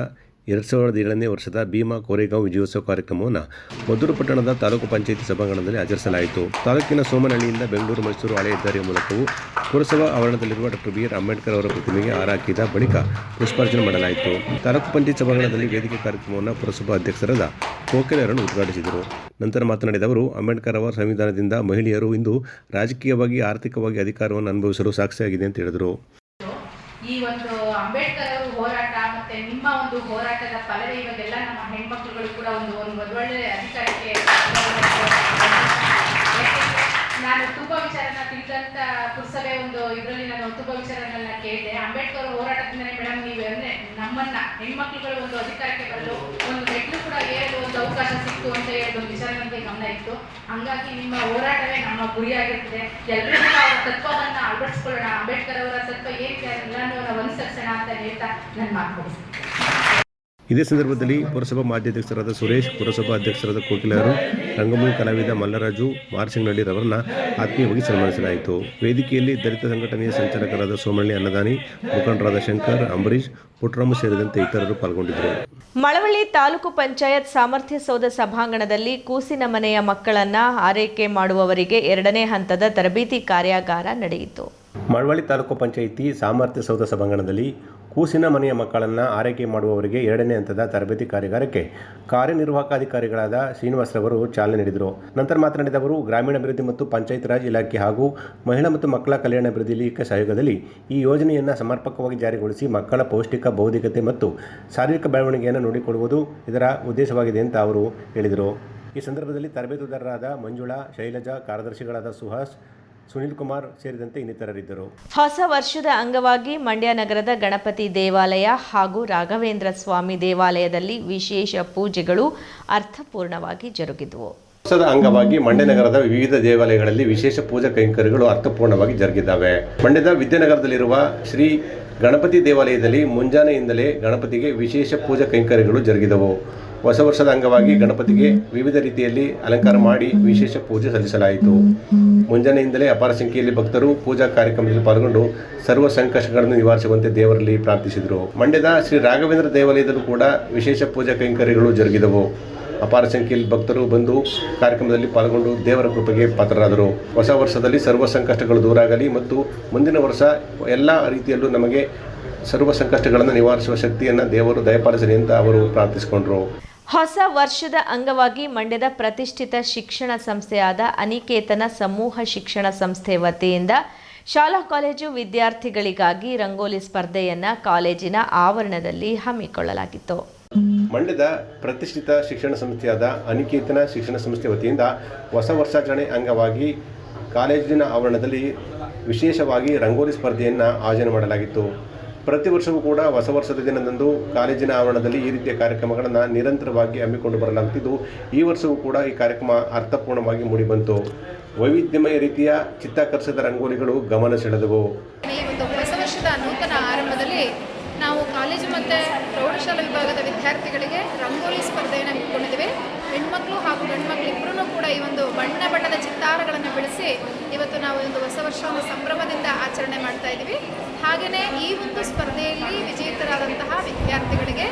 ಎರಡು ಸಾವಿರದ ಏಳನೇ ವರ್ಷದ ಭೀಮಾ ಕೋರೆಗಾಂವ್ ವಿಜಯೋತ್ಸವ ಕಾರ್ಯಕ್ರಮವನ್ನು ಮದ್ದೂರು ಪಟ್ಟಣದ ತಾಲೂಕು ಪಂಚಾಯಿತಿ ಸಭಾಂಗಣದಲ್ಲಿ ಆಚರಿಸಲಾಯಿತು. ತಾಲೂಕಿನ ಸೋಮನಹಳ್ಳಿಯಿಂದ ಬೆಂಗಳೂರು ಮೈಸೂರು ಹಳೆ ಹೆದ್ದಾರಿಯ ಮೂಲಕವೂ ಪುರಸಭಾ ಆವರಣದಲ್ಲಿರುವ ಡಾಕ್ಟರ್ ಬಿ ಆರ್ ಅಂಬೇಡ್ಕರ್ ಅವರ ಪ್ರತಿಮೆಗೆ ಹಾರಾಕಿದ ಬಳಿಕ ಪುಷ್ಪಾರ್ಚನೆ ಮಾಡಲಾಯಿತು. ತಾಲೂಕು ಪಂಚಾಯತ್ ಸಭಾಂಗಣದಲ್ಲಿ ವೇದಿಕೆ ಕಾರ್ಯಕ್ರಮವನ್ನು ಪುರಸಭಾ ಅಧ್ಯಕ್ಷರಾದ ಕೋಕಿಲರನ್ನು ಉದ್ಘಾಟಿಸಿದರು. ನಂತರ ಮಾತನಾಡಿದ ಅವರು, ಅಂಬೇಡ್ಕರ್ ಅವರ ಸಂವಿಧಾನದಿಂದ ಮಹಿಳೆಯರು ಇಂದು ರಾಜಕೀಯವಾಗಿ, ಆರ್ಥಿಕವಾಗಿ ಅಧಿಕಾರವನ್ನು ಅನುಭವಿಸಲು ಸಾಕ್ಷಿಯಾಗಿದೆ ಅಂತ ಹೇಳಿದರು. ಈ ಒಂದು ಅಂಬೇಡ್ಕರ್ ಅವರು ಹೋರಾಟ ಮತ್ತೆ ನಿಮ್ಮ ಒಂದು ಹೋರಾಟದ ಫಲವೇ ಇವಾಗೆಲ್ಲ ನಮ್ಮ ಹೆಣ್ಮಕ್ಳುಗಳು ಕೂಡ ಒಂದು ಒಂದು ಒಳ್ಳೊಳ್ಳೆ ಅಧಿಕಾರಕ್ಕೆ ಯಾಕೆಂದ್ರೆ ನಾನು ತುಂಬ ವಿಚಾರನ ತಿಳಿದಂತ ಪುರಸಭೆ ಒಂದು ಇದರಲ್ಲಿ ನಾನು ತುಂಬ ವಿಚಾರಗಳನ್ನ ಕೇಳಿದೆ. ಅಂಬೇಡ್ಕರ್ ಹೋರಾಟದಿಂದಲೇ ಮೇಡಮ್ ನೀವು ಅಂದ್ರೆ ನಮ್ಮನ್ನ, ಹೆಣ್ಮಕ್ಳುಗಳು ಒಂದು ಅಧಿಕಾರಕ್ಕೆ ಬರಲು ಒಂದು ಮೆಟ್ಲು ಕೂಡ ಏರಲು ಒಂದು ಅವಕಾಶ ಸಿಕ್ತು ಅಂತ ಹೇಳಿ ಒಂದು ವಿಚಾರ ನನಗೆ ಗಮನ ಇತ್ತು. ಹಂಗಾಗಿ ನಿಮ್ಮ ಹೋರಾಟವೇ ನಮ್ಮ ಗುರಿಯಾಗಿರ್ತದೆ ಎಲ್ಲರೂ ಅವರ ತತ್ವವನ್ನ ಅಳವಡಿಸ್ಕೊಳ್ಳೋಣ. ಅಂಬೇಡ್ಕರ್ ಅವರ ತತ್ವ ಏನಿದೆ ನಾನು ಅವರ ಅನುಸರಿಸೋಣ ಅಂತ ಹೇಳ್ತಾ ನನ್ನ ಮಾತು ಇದೇ ಸಂದರ್ಭದಲ್ಲಿ ಪುರಸಭಾ ಮಾಜಿ ಸುರೇಶ್, ಪುರಸಭಾ ಅಧ್ಯಕ್ಷರಾದ ಕೋಕಿಲರು, ರಂಗಭೂಮಿ ಕಲಾವಿದ ಮಲ್ಲರಾಜು ಮಾರ್ಸಿಂಗ್ನಳ್ಳಿರವರನ್ನ ಆತ್ಮೀಯವಾಗಿ ಸನ್ಮಾನಿಸಲಾಯಿತು. ವೇದಿಕೆಯಲ್ಲಿ ದಲಿತ ಸಂಘಟನೆಯ ಸಂಚಾಲಕರಾದ ಸೋಮಳ್ಳಿ ಅನ್ನದಾನಿ ಮುಖಂಡರಾದ ಶಂಕರ್ ಅಂಬರೀಶ್ ಪುಟ್ಟರಾಮ ಸೇರಿದಂತೆ ಇತರರು ಪಾಲ್ಗೊಂಡಿದ್ದರು. ಮಳವಳ್ಳಿ ತಾಲೂಕು ಪಂಚಾಯತ್ ಸಾಮರ್ಥ್ಯ ಸೌಧ ಸಭಾಂಗಣದಲ್ಲಿ ಕೂಸಿನ ಮನೆಯ ಮಕ್ಕಳನ್ನ ಆರೈಕೆ ಮಾಡುವವರಿಗೆ ಎರಡನೇ ಹಂತದ ತರಬೇತಿ ಕಾರ್ಯಾಗಾರ ನಡೆಯಿತು. ಮಳವಳ್ಳಿ ತಾಲೂಕು ಪಂಚಾಯಿತಿ ಸಾಮರ್ಥ್ಯ ಸೌಧ ಸಭಾಂಗಣದಲ್ಲಿ ಕೂಸಿನ ಮನೆಯ ಮಕ್ಕಳನ್ನು ಆರೈಕೆ ಮಾಡುವವರಿಗೆ ಎರಡನೇ ಹಂತದ ತರಬೇತಿ ಕಾರ್ಯಾಗಾರಕ್ಕೆ ಕಾರ್ಯನಿರ್ವಾಹಕಾಧಿಕಾರಿಗಳಾದ ಶ್ರೀನಿವಾಸರವರು ಚಾಲನೆ ನೀಡಿದರು. ನಂತರ ಮಾತನಾಡಿದ ಅವರು ಗ್ರಾಮೀಣಾಭಿವೃದ್ಧಿ ಮತ್ತು ಪಂಚಾಯತ್ ರಾಜ್ ಇಲಾಖೆ ಹಾಗೂ ಮಹಿಳಾ ಮತ್ತು ಮಕ್ಕಳ ಕಲ್ಯಾಣ ಅಭಿವೃದ್ಧಿ ಇಲಾಖೆ ಸಹಯೋಗದಲ್ಲಿ ಈ ಯೋಜನೆಯನ್ನು ಸಮರ್ಪಕವಾಗಿ ಜಾರಿಗೊಳಿಸಿ ಮಕ್ಕಳ ಪೌಷ್ಟಿಕ ಬೌದ್ಧಿಕತೆ ಮತ್ತು ಶಾರೀರಿಕ ಬೆಳವಣಿಗೆಯನ್ನು ನೋಡಿಕೊಳ್ಳುವುದು ಇದರ ಉದ್ದೇಶವಾಗಿದೆ ಅಂತ ಅವರು ಹೇಳಿದರು. ಈ ಸಂದರ್ಭದಲ್ಲಿ ತರಬೇತುದಾರರಾದ ಮಂಜುಳಾ ಶೈಲಜಾ ಕಾರ್ಯದರ್ಶಿಗಳಾದ ಸುಹಾಸ್ ಸುನಿಲ್ ಕುಮಾರ್ ಸೇರಿದಂತೆ ಇನ್ನಿತರರಿದ್ದರು. ಹೊಸ ವರ್ಷದ ಅಂಗವಾಗಿ ಮಂಡ್ಯ ನಗರದ ಗಣಪತಿ ದೇವಾಲಯ ಹಾಗೂ ರಾಘವೇಂದ್ರ ಸ್ವಾಮಿ ದೇವಾಲಯದಲ್ಲಿ ವಿಶೇಷ ಪೂಜೆಗಳು ಅರ್ಥಪೂರ್ಣವಾಗಿ ಜರುಗಿದವು. ವರ್ಷದ ಅಂಗವಾಗಿ ಮಂಡ್ಯ ನಗರದ ವಿವಿಧ ದೇವಾಲಯಗಳಲ್ಲಿ ವಿಶೇಷ ಪೂಜಾ ಕೈಂಕರ್ಯಗಳು ಅರ್ಥಪೂರ್ಣವಾಗಿ ಜರುಗಿದ್ದಾವೆ. ಮಂಡ್ಯದ ವಿದ್ಯಾನಗರದಲ್ಲಿರುವ ಶ್ರೀ ಗಣಪತಿ ದೇವಾಲಯದಲ್ಲಿ ಮುಂಜಾನೆಯಿಂದಲೇ ಗಣಪತಿಗೆ ವಿಶೇಷ ಪೂಜಾ ಕೈಂಕರ್ಯಗಳು ಜರುಗಿದವು. ಹೊಸ ವರ್ಷದ ಅಂಗವಾಗಿ ಗಣಪತಿಗೆ ವಿವಿಧ ರೀತಿಯಲ್ಲಿ ಅಲಂಕಾರ ಮಾಡಿ ವಿಶೇಷ ಪೂಜೆ ಸಲ್ಲಿಸಲಾಯಿತು. ಮುಂಜಾನೆಯಿಂದಲೇ ಅಪಾರ ಸಂಖ್ಯೆಯಲ್ಲಿ ಭಕ್ತರು ಪೂಜಾ ಕಾರ್ಯಕ್ರಮದಲ್ಲಿ ಪಾಲ್ಗೊಂಡು ಸರ್ವ ಸಂಕಷ್ಟಗಳನ್ನು ನಿವಾರಿಸುವಂತೆ ದೇವರಲ್ಲಿ ಪ್ರಾರ್ಥಿಸಿದರು. ಮಂಡ್ಯದ ಶ್ರೀ ರಾಘವೇಂದ್ರ ದೇವಾಲಯದಲ್ಲೂ ಕೂಡ ವಿಶೇಷ ಪೂಜಾ ಕೈಂಕರ್ಯಗಳು ಜರುಗಿದವು. ಅಪಾರ ಸಂಖ್ಯೆಯಲ್ಲಿ ಭಕ್ತರು ಬಂದು ಕಾರ್ಯಕ್ರಮದಲ್ಲಿ ಪಾಲ್ಗೊಂಡು ದೇವರ ಕೃಪೆಗೆ ಪಾತ್ರರಾದರು. ಹೊಸ ವರ್ಷದಲ್ಲಿ ಸರ್ವ ಸಂಕಷ್ಟಗಳು ದೂರಾಗಲಿ ಮತ್ತು ಮುಂದಿನ ವರ್ಷ ಎಲ್ಲ ರೀತಿಯಲ್ಲೂ ನಮಗೆ ಸರ್ವ ಸಂಕಷ್ಟಗಳನ್ನು ನಿವಾರಿಸುವ ಶಕ್ತಿಯನ್ನು ದೇವರು ದಯಪಾಲಿಸಲಿ ಅಂತ ಅವರು ಪ್ರಾರ್ಥಿಸಿಕೊಂಡರು. ಹೊಸ ವರ್ಷದ ಅಂಗವಾಗಿ ಮಂಡ್ಯದ ಪ್ರತಿಷ್ಠಿತ ಶಿಕ್ಷಣ ಸಂಸ್ಥೆಯಾದ ಅನಿಕೇತನ ಸಮೂಹ ಶಿಕ್ಷಣ ಸಂಸ್ಥೆ ವತಿಯಿಂದ ಶಾಲಾ ಕಾಲೇಜು ವಿದ್ಯಾರ್ಥಿಗಳಿಗಾಗಿ ರಂಗೋಲಿ ಸ್ಪರ್ಧೆಯನ್ನು ಕಾಲೇಜಿನ ಆವರಣದಲ್ಲಿ ಹಮ್ಮಿಕೊಳ್ಳಲಾಗಿತ್ತು. ಮಂಡ್ಯದ ಪ್ರತಿಷ್ಠಿತ ಶಿಕ್ಷಣ ಸಂಸ್ಥೆಯಾದ ಅನಿಕೇತನ ಶಿಕ್ಷಣ ಸಂಸ್ಥೆ ವತಿಯಿಂದ ಹೊಸ ವರ್ಷಾಚರಣೆ ಅಂಗವಾಗಿ ಕಾಲೇಜಿನ ಆವರಣದಲ್ಲಿ ವಿಶೇಷವಾಗಿ ರಂಗೋಲಿ ಸ್ಪರ್ಧೆಯನ್ನು ಆಯೋಜನೆ ಮಾಡಲಾಗಿತ್ತು. ಪ್ರತಿ ವರ್ಷವೂ ಕೂಡ ಹೊಸ ವರ್ಷದ ದಿನದಂದು ಕಾಲೇಜಿನ ಆವರಣದಲ್ಲಿ ಈ ರೀತಿಯ ಕಾರ್ಯಕ್ರಮಗಳನ್ನು ನಿರಂತರವಾಗಿ ಹಮ್ಮಿಕೊಂಡು ಬರಲಾಗುತ್ತಿದ್ದು ಈ ವರ್ಷವೂ ಕೂಡ ಈ ಕಾರ್ಯಕ್ರಮ ಅರ್ಥಪೂರ್ಣವಾಗಿ ಮೂಡಿಬಂತು. ವೈವಿಧ್ಯಮಯ ರೀತಿಯ ಚಿತ್ತಾಕರ್ಷದ ರಂಗೋಲಿಗಳು ಗಮನ ಸೆಳೆದವು. ನೂತನ ಕಾಲೇಜು ಮತ್ತು ಪ್ರೌಢಶಾಲಾ ವಿಭಾಗದ ವಿದ್ಯಾರ್ಥಿಗಳಿಗೆ ರಂಗೋಲಿ ಸ್ಪರ್ಧೆಯನ್ನು ಇಟ್ಕೊಂಡಿದ್ದೇವೆ ಹೆಣ್ಮಕ್ಳು ಹಾಗೂ ಗಂಡ್ಮಕ್ಳು ಇಬ್ಬರೂ ಕೂಡ ಈ ಒಂದು ಬಣ್ಣ ಬಣ್ಣದ ಚಿತ್ತಾರಗಳನ್ನು ಬೆಳೆಸಿ ಇವತ್ತು ನಾವು ಒಂದು ಹೊಸ ವರ್ಷವನ್ನು ಸಂಭ್ರಮದಿಂದ ಆಚರಣೆ ಮಾಡ್ತಾ ಇದ್ದೀವಿ. ಹಾಗೆಯೇ ಈ ಒಂದು ಸ್ಪರ್ಧೆಯಲ್ಲಿ ವಿಜೇತರಾದಂತಹ ವಿದ್ಯಾರ್ಥಿಗಳಿಗೆ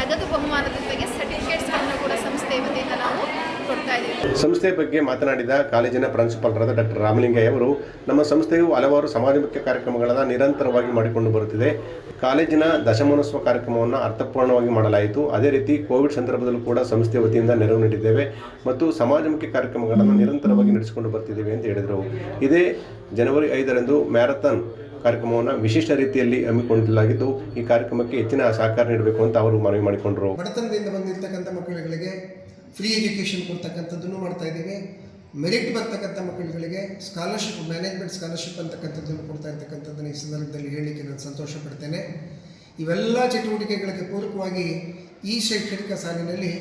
ನಗದು ಬಹುಮಾನದ ಜೊತೆಗೆ ಸರ್ಟಿಫಿಕೇಟ್ಸ್ಗಳನ್ನು ಕೂಡ ಸಂಸ್ಥೆ ವತಿಯಿಂದ ನಾವು ಕೊಡ್ತಾ ಇದ್ದೀವಿ ಸಂಸ್ಥೆ ಬಗ್ಗೆ ಮಾತನಾಡಿದ ಕಾಲೇಜಿನ ಪ್ರಾಂಶುಪಾಲರಾದ ಡಾಕ್ಟರ್ ರಾಮಲಿಂಗಯ್ಯ ಅವರು, ನಮ್ಮ ಸಂಸ್ಥೆಯು ಹಲವಾರು ಸಮಾಜಮುಖ್ಯ ಕಾರ್ಯಕ್ರಮಗಳನ್ನು ನಿರಂತರವಾಗಿ ಮಾಡಿಕೊಂಡು ಬರುತ್ತಿದೆ. ಕಾಲೇಜಿನ ದಶಮಾನೋತ್ಸವ ಕಾರ್ಯಕ್ರಮವನ್ನು ಅರ್ಥಪೂರ್ಣವಾಗಿ ಮಾಡಲಾಯಿತು. ಅದೇ ರೀತಿ ಕೋವಿಡ್ ಸಂದರ್ಭದಲ್ಲೂ ಕೂಡ ಸಂಸ್ಥೆ ವತಿಯಿಂದ ನೆರವು ನೀಡಿದ್ದೇವೆ ಮತ್ತು ಸಮಾಜಮುಖಿ ಕಾರ್ಯಕ್ರಮಗಳನ್ನು ನಿರಂತರವಾಗಿ ನಡೆಸಿಕೊಂಡು ಬರ್ತಿದ್ದೇವೆ ಅಂತ ಹೇಳಿದರು. ಇದೇ ಜನವರಿ ಐದರಂದು ಮ್ಯಾರಥಾನ್ ಕಾರ್ಯಕ್ರಮವನ್ನು ವಿಶಿಷ್ಟ ರೀತಿಯಲ್ಲಿ ಹಮ್ಮಿಕೊಂಡಿಲ್ಲಾಗಿದ್ದು ಈ ಕಾರ್ಯಕ್ರಮಕ್ಕೆ ಹೆಚ್ಚಿನ ಸಹಕಾರ ನೀಡಬೇಕು ಅಂತ ಅವರು ಮನವಿ ಮಾಡಿಕೊಂಡರು. ಬಡತನದಿಂದ ಬಂದಿರತಕ್ಕಂಥ ಮಕ್ಕಳುಗಳಿಗೆ ಫ್ರೀ ಎಜುಕೇಷನ್ ಕೊಡ್ತಕ್ಕಂಥದ್ದನ್ನು ಮಾಡ್ತಾ ಇದ್ದೀವಿ. ಮೆರಿಟ್ ಬರ್ತಕ್ಕಂಥ ಮಕ್ಕಳುಗಳಿಗೆ ಸ್ಕಾಲರ್ಶಿಪ್ ಮ್ಯಾನೇಜ್ಮೆಂಟ್ ಸ್ಕಾಲರ್ಶಿಪ್ ಅಂತಕ್ಕಂಥದ್ದನ್ನು ಕೊಡ್ತಾ ಇರ್ತಕ್ಕಂಥದ್ದನ್ನು ಈ ಸಂದರ್ಭದಲ್ಲಿ ಹೇಳಲಿಕ್ಕೆ ನಾನು ಸಂತೋಷ ಪಡ್ತೇನೆ. ಇವೆಲ್ಲ ಚಟುವಟಿಕೆಗಳಿಗೆ ಪೂರಕವಾಗಿ ಈ ಶೈಕ್ಷಣಿಕ ಸಾಲಿನಲ್ಲಿ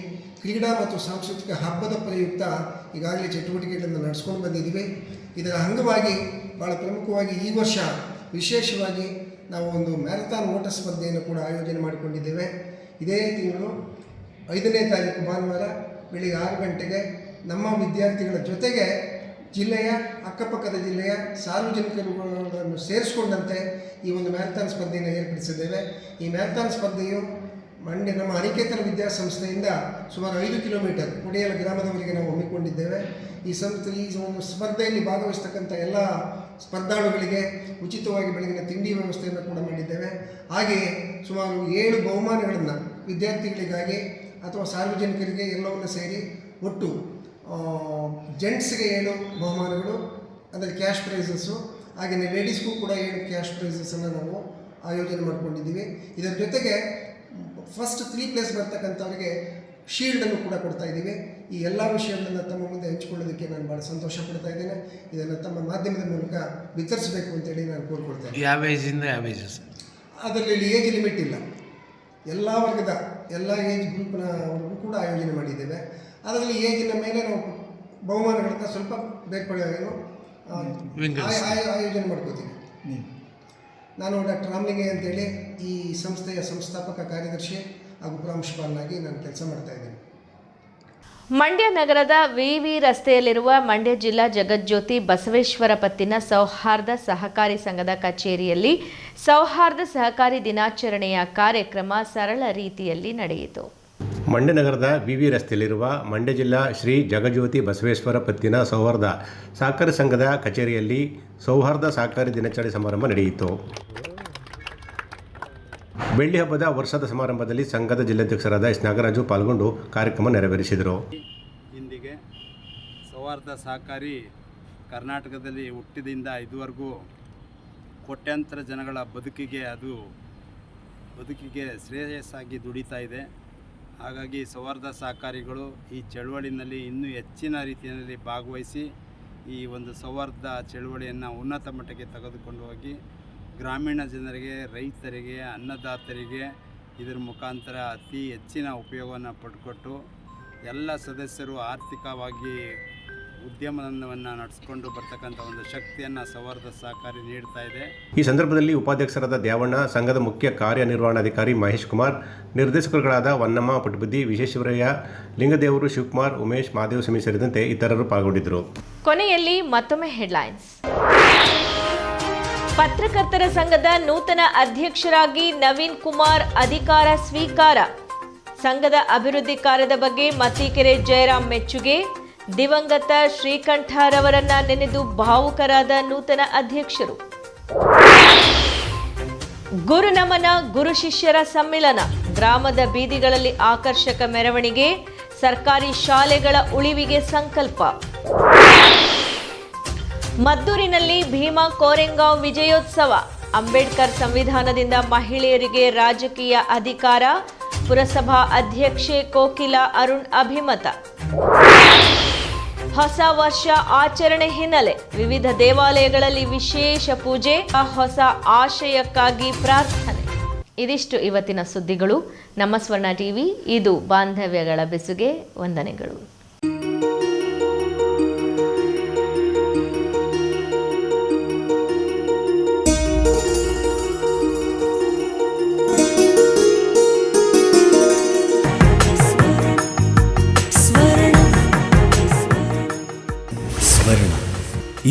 ಕ್ರೀಡಾ ಮತ್ತು ಸಾಂಸ್ಕೃತಿಕ ಹಬ್ಬದ ಪ್ರಯುಕ್ತ ಈಗಾಗಲೇ ಚಟುವಟಿಕೆಗಳನ್ನು ನಡೆಸ್ಕೊಂಡು ಬಂದಿದ್ದೀವಿ. ಇದರ ಅಂಗವಾಗಿ ಭಾಳ ಪ್ರಮುಖವಾಗಿ ಈ ವರ್ಷ ವಿಶೇಷವಾಗಿ ನಾವು ಒಂದು ಮ್ಯಾರಥಾನ್ ಓಟ ಸ್ಪರ್ಧೆಯನ್ನು ಕೂಡ ಆಯೋಜನೆ ಮಾಡಿಕೊಂಡಿದ್ದೇವೆ. ಇದೇ ತಿಂಗಳು ಐದನೇ ತಾರೀಕು ಭಾನುವಾರ ಬೆಳಿಗ್ಗೆ ಆರು ಗಂಟೆಗೆ ನಮ್ಮ ವಿದ್ಯಾರ್ಥಿಗಳ ಜೊತೆಗೆ ಜಿಲ್ಲೆಯ ಅಕ್ಕಪಕ್ಕದ ಜಿಲ್ಲೆಯ ಸಾರ್ವಜನಿಕರುಗಳನ್ನು ಸೇರಿಸಿಕೊಂಡಂತೆ ಈ ಒಂದು ಮ್ಯಾರಥಾನ್ ಸ್ಪರ್ಧೆಯನ್ನು ಏರ್ಪಡಿಸಿದ್ದೇವೆ. ಈ ಮ್ಯಾರಥಾನ್ ಸ್ಪರ್ಧೆಯು ಮಂಡ್ಯ ನಮ್ಮ ಅನಿಕೇತನ ವಿದ್ಯಾಸಂಸ್ಥೆಯಿಂದ ಸುಮಾರು ಐದು ಕಿಲೋಮೀಟರ್ ಕುಡಿಯಲ ಗ್ರಾಮದವರೆಗೆ ನಾವು ಹಮ್ಮಿಕೊಂಡಿದ್ದೇವೆ. ಈ ಸಂಸ್ಥೆ ಈ ಒಂದು ಸ್ಪರ್ಧೆಯಲ್ಲಿ ಭಾಗವಹಿಸ್ತಕ್ಕಂಥ ಎಲ್ಲ ಸ್ಪರ್ಧಾಳುಗಳಿಗೆ ಉಚಿತವಾಗಿ ಬೆಳಗಿನ ತಿಂಡಿ ವ್ಯವಸ್ಥೆಯನ್ನು ಕೂಡ ಮಾಡಿದ್ದೇವೆ. ಹಾಗೆಯೇ ಸುಮಾರು ಏಳು ಬಹುಮಾನಗಳನ್ನು ವಿದ್ಯಾರ್ಥಿಗಳಿಗಾಗಿ ಅಥವಾ ಸಾರ್ವಜನಿಕರಿಗೆ ಎಲ್ಲವನ್ನು ಸೇರಿ ಒಟ್ಟು ಜೆಂಟ್ಸ್ಗೆ ಏಳು ಬಹುಮಾನಗಳು ಅಂದರೆ ಕ್ಯಾಶ್ ಪ್ರೈಸಸ್ಸು ಹಾಗೆಯೇ ಲೇಡೀಸ್ಗೂ ಕೂಡ ಏಳು ಕ್ಯಾಶ್ ಪ್ರೈಸಸನ್ನು ನಾವು ಆಯೋಜನೆ ಮಾಡ್ಕೊಂಡಿದ್ದೀವಿ. ಇದರ ಜೊತೆಗೆ ಫಸ್ಟ್ ತ್ರೀ ಪ್ಲೇಸ್ ಬರ್ತಕ್ಕಂಥವ್ರಿಗೆ ಶೀಲ್ಡನ್ನು ಕೂಡ ಕೊಡ್ತಾ ಇದ್ದೀವಿ. ಈ ಎಲ್ಲ ವಿಷಯಗಳನ್ನು ತಮ್ಮ ಮುಂದೆ ಹಂಚಿಕೊಳ್ಳೋದಕ್ಕೆ ನಾನು ಭಾಳ ಸಂತೋಷ ಪಡ್ತಾ ಇದ್ದೇನೆ. ಇದನ್ನು ತಮ್ಮ ಮಾಧ್ಯಮದ ಮೂಲಕ ವಿತರಿಸಬೇಕು ಅಂತೇಳಿ ನಾನು ಕೋರ್ಕೊಳ್ತೇನೆ ಯಾವ ಏಜಿಂದ ಯಾವ ಏಜ್ ಅದರಲ್ಲಿ ಏಜ್ ಲಿಮಿಟ್ ಇಲ್ಲ. ಎಲ್ಲ ವರ್ಗದ ಎಲ್ಲ ಏಜ್ ಗ್ರೂಪ್ನ ಅವ್ರಿಗೂ ಕೂಡ ಆಯೋಜನೆ ಮಾಡಿದ್ದೇವೆ. ಅದರಲ್ಲಿ ಏಜಿನ ಮೇಲೆ ನಾವು ಬಹುಮಾನಗಳನ್ನ ಸ್ವಲ್ಪ ಆಯ್- ಆಯೋಜನೆ ಮಾಡ್ಕೋತೀವಿ. ನಾನು ಡಾಕ್ಟರ್ ರಾಮಲಿಂಗಯ್ಯ ಅಂತೇಳಿ ಈ ಸಂಸ್ಥೆಯ ಸಂಸ್ಥಾಪಕ ಕಾರ್ಯದರ್ಶಿ ಹಾಗೂ ಪ್ರಾಂಶುಪಾಲನಾಗಿ ನಾನು ಕೆಲಸ ಮಾಡ್ತಾ ಇದ್ದೀನಿ. ಮಂಡ್ಯ ನಗರದ ವಿವಿ ರಸ್ತೆಯಲ್ಲಿರುವ ಮಂಡ್ಯ ಜಿಲ್ಲಾ ಜಗಜ್ಯೋತಿ ಬಸವೇಶ್ವರ ಪತ್ತಿನ ಸೌಹಾರ್ದ ಸಹಕಾರಿ ಸಂಘದ ಕಚೇರಿಯಲ್ಲಿ ಸೌಹಾರ್ದ ಸಹಕಾರಿ ದಿನಾಚರಣೆಯ ಕಾರ್ಯಕ್ರಮ ಸರಳ ರೀತಿಯಲ್ಲಿ ನಡೆಯಿತು. ಮಂಡ್ಯ ನಗರದ ವಿವಿ ರಸ್ತೆಯಲ್ಲಿರುವ ಮಂಡ್ಯ ಜಿಲ್ಲಾ ಶ್ರೀ ಜಗಜ್ಯೋತಿ ಬಸವೇಶ್ವರ ಪತ್ತಿನ ಸೌಹಾರ್ದ ಸಹಕಾರಿ ಸಂಘದ ಕಚೇರಿಯಲ್ಲಿ ಸೌಹಾರ್ದ ಸಹಕಾರಿ ದಿನಾಚರಣೆ ಸಮಾರಂಭ ನಡೆಯಿತು. ಬೆಳ್ಳಿ ಹಬ್ಬದ ವರ್ಷದ ಸಮಾರಂಭದಲ್ಲಿ ಸಂಘದ ಜಿಲ್ಲಾಧ್ಯಕ್ಷರಾದ ಎಸ್ ನಾಗರಾಜು ಪಾಲ್ಗೊಂಡು ಕಾರ್ಯಕ್ರಮ ನೆರವೇರಿಸಿದರು. ಇಂದಿಗೆ ಸೌಹಾರ್ದ ಸಹಕಾರಿ ಕರ್ನಾಟಕದಲ್ಲಿ ಹುಟ್ಟಿದಿಂದ ಇದುವರೆಗೂ ಕೋಟ್ಯಾಂತರ ಜನಗಳ ಬದುಕಿಗೆ ಅದು ಬದುಕಿಗೆ ಶ್ರೇಯಸ್ಸಾಗಿ ದುಡಿತಾ ಇದೆ. ಹಾಗಾಗಿ ಸೌಹಾರ್ದ ಸಹಕಾರಿಗಳು ಈ ಚಳುವಳಿನಲ್ಲಿ ಇನ್ನೂ ಹೆಚ್ಚಿನ ರೀತಿಯಲ್ಲಿ ಭಾಗವಹಿಸಿ ಈ ಒಂದು ಸೌಹಾರ್ದ ಚಳುವಳಿಯನ್ನು ಉನ್ನತ ಮಟ್ಟಕ್ಕೆ ತೆಗೆದುಕೊಂಡು ಹೋಗಿ ಗ್ರಾಮೀಣ ಜನರಿಗೆ ರೈತರಿಗೆ ಅನ್ನದಾತರಿಗೆ ಇದರ ಮುಖಾಂತರ ಅತಿ ಹೆಚ್ಚಿನ ಉಪಯೋಗವನ್ನು ಪಡ್ಕೊಟ್ಟು ಎಲ್ಲ ಸದಸ್ಯರು ಆರ್ಥಿಕವಾಗಿ ಉದ್ಯಮವನ್ನು ನಡೆಸಿಕೊಂಡು ಬರ್ತಕ್ಕಂಥ ಒಂದು ಶಕ್ತಿಯನ್ನು ಸೌಹಾರ್ದ ಸಹಕಾರಿ ನೀಡ್ತಾ ಇದೆ. ಈ ಸಂದರ್ಭದಲ್ಲಿ ಉಪಾಧ್ಯಕ್ಷರಾದ ದ್ಯಾವಣ್ಣ ಸಂಘದ ಮುಖ್ಯ ಕಾರ್ಯನಿರ್ವಹಣಾಧಿಕಾರಿ ಮಹೇಶ್ ಕುಮಾರ್ ನಿರ್ದೇಶಕರುಗಳಾದ ವನ್ನಮ್ಮ ಪಟಬುದ್ದಿ ವಿಶೇಶ್ವರಯ್ಯ ಲಿಂಗದೇವರು ಶಿವಕುಮಾರ್ ಉಮೇಶ್ ಮಹಾದೇವ ಸ್ವಾಮಿ ಸೇರಿದಂತೆ ಇತರರು ಪಾಲ್ಗೊಂಡಿದ್ದರು. ಕೊನೆಯಲ್ಲಿ ಮತ್ತೊಮ್ಮೆ ಹೆಡ್ಲೈನ್ಸ್. ಪತ್ರಕರ್ತರ ಸಂಘದ ನೂತನ ಅಧ್ಯಕ್ಷರಾಗಿ ನವೀನ್ ಕುಮಾರ್ ಅಧಿಕಾರ ಸ್ವೀಕಾರ. ಸಂಘದ ಅಭಿವೃದ್ಧಿ ಕಾರ್ಯದ ಬಗ್ಗೆ ಮತ್ತಿಕೆರೆ ಜಯರಾಮ್ ಮೆಚ್ಚುಗೆ. ದಿವಂಗತ ಶ್ರೀಕಂಠರವರನ್ನ ನೆನೆದು ಭಾವುಕರಾದ ನೂತನ ಅಧ್ಯಕ್ಷರು. ಗುರು ನಮನ ಗುರು ಶಿಷ್ಯರ ಸಮ್ಮಿಲನ. ಗ್ರಾಮದ ಬೀದಿಗಳಲ್ಲಿ ಆಕರ್ಷಕ ಮೆರವಣಿಗೆ. ಸರ್ಕಾರಿ ಶಾಲೆಗಳ ಉಳಿವಿಗೆ ಸಂಕಲ್ಪ. ಮದ್ದೂರಿನಲ್ಲಿ ಭೀಮಾ ಕೋರೆಂಗಾವ್ ವಿಜಯೋತ್ಸವ. ಅಂಬೇಡ್ಕರ್ ಸಂವಿಧಾನದಿಂದ ಮಹಿಳೆಯರಿಗೆ ರಾಜಕೀಯ ಅಧಿಕಾರ. ಪುರಸಭಾ ಅಧ್ಯಕ್ಷೆ ಕೋಕಿಲ ಅರುಣ್ ಅಭಿಮತ. ಹೊಸ ವರ್ಷ ಆಚರಣೆ ಹಿನ್ನೆಲೆ ವಿವಿಧ ದೇವಾಲಯಗಳಲ್ಲಿ ವಿಶೇಷ ಪೂಜೆ, ಹೊಸ ಆಶಯಕ್ಕಾಗಿ ಪ್ರಾರ್ಥನೆ. ಇದಿಷ್ಟು ಇವತ್ತಿನ ಸುದ್ದಿಗಳು. ನಮ್ಮ ಸ್ವರ್ಣ ಟಿವಿ, ಇದು ಬಾಂಧವ್ಯಗಳ ಬೆಸುಗೆ. ವಂದನೆಗಳು.